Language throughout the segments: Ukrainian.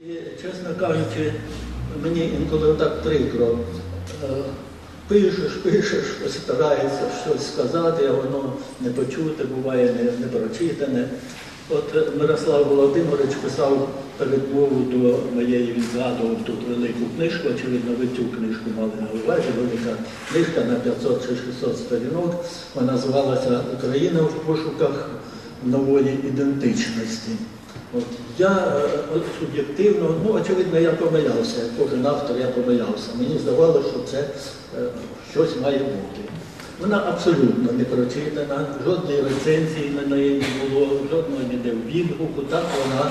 І, чесно кажучи, мені інколи так прикро. Е, Пишеш, пишеш, стараєшся щось сказати, а воно не почуте, буває не, не прочитане. От Мирослав Володимирович писав передмову до моєї, він згадував тут велику книжку, очевидно, ви цю книжку мали на увазі, велика книжка на 500 чи 600 сторінок. Вона називалася Україна в пошуках нової ідентичності. От я е, от суб'єктивно, ну очевидно, я помилявся, як кожен автор я помилявся. Мені здавалося, що це е, щось має бути. Вона абсолютно не прочитана, жодної рецензії на неї не було, жодного ніде в відгуку. Так вона,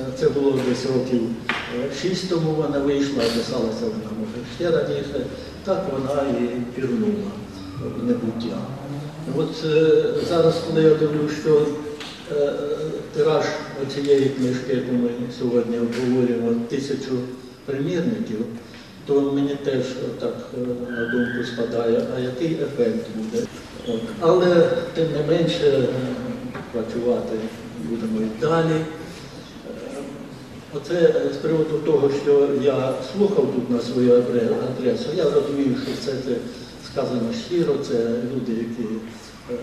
е, це було десь років е, шість тому вона вийшла, писалася вона може ще раніше, так вона і пірнула в небуття. От е, зараз, коли я дивлюсь, що тираж цієї книжки, яку ми сьогодні обговорюємо, тисячу примірників, то мені теж так е, на думку спадає, а який ефект буде. Але тим не менше е, працювати будемо і далі. Е, Оце е, з приводу того, що я слухав тут на свою адресу, я розумію, що все це сказано щиро, це люди, які е,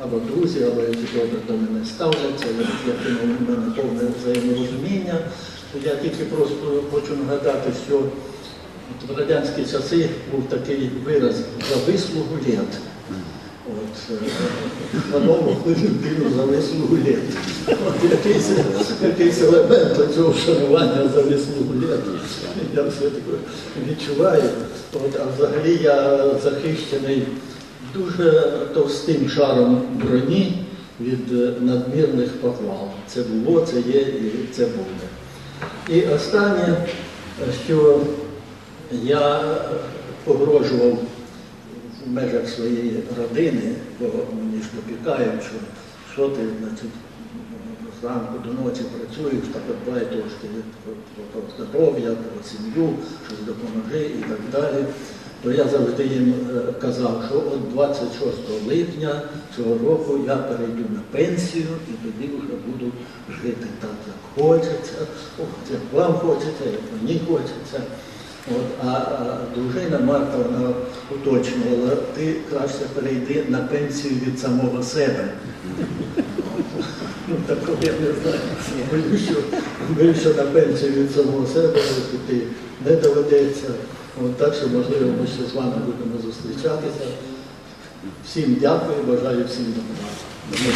або друзі, або які добре до мене ставляться, яким у мене повне взаєморозуміння. Я тільки просто хочу нагадати, що в радянські часи був такий вираз за вислугу літ. От, е, панову людину за вислугу літ. От якийсь, якийсь елемент цього вшанування за вислугу літ. Я все-таки відчуваю. От, а взагалі я захищений дуже товстим шаром броні від надмірних похвал. Це було, це є і це буде. І останнє, що я погрожував в межах своєї родини, бо мені ж допікають, що, що ти, значить, зранку до ночі працюєш, так от дбай трошки про здоров'я, про сім'ю, щось допоможи і так далі. То я завжди їм е, казав, що от 26 липня цього року я перейду на пенсію і тоді вже буду жити так, як хочеться, як вам хочеться, як мені хочеться. От, а, дружина Марта вона уточнювала, ти краще перейди на пенсію від самого себе. Ну, такого я не знаю. Що на пенсію від самого себе піти не доведеться. От, так що, можливо, ми ще з вами будемо зустрічатися. Всім дякую, бажаю всім допомоги.